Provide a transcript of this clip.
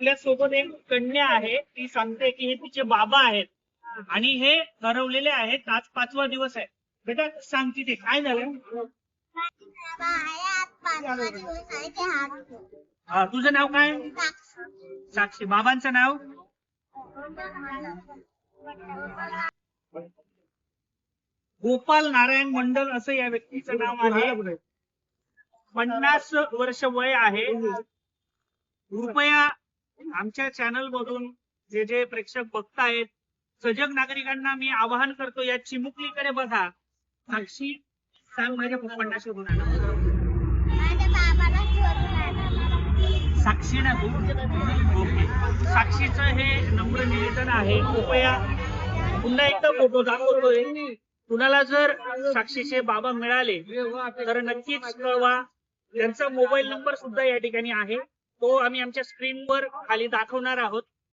आपल्यासोबत एक कन्या आहे. ती सांगते की हे तिचे बाबा आहेत. आणि हे हरवलेले आहेत. आज पाचवा दिवस आहे. बेटा सांग तिथे. काय झालं हा, तुझं नाव काय? साक्षी. बाबांचं नाव? गोपाल नारायण मंडल असं या व्यक्तीचं नाव आहे. पन्नास वर्ष वय आहे. कृपया आमच्या चॅनल मधून जे जे प्रेक्षक बघतायत सजग नागरिकांना मी आवाहन करतो या चिमुकलीकडे बघा. साक्षी सांग माझ्या पप्पांना शोधून आणा साक्षी ना तू ओके. साक्षीचं हे नम्र निवेदन आहे. कृपया पुन्हा एकदा फोटो दाखवतोय. कुणाला जर साक्षीचे बाबा मिळाले तर नक्कीच कळवा. त्यांचा मोबाईल नंबर सुद्धा या ठिकाणी आहे. तो आम्ही आमच्या स्क्रीनवर खाली दाखवणार आहोत.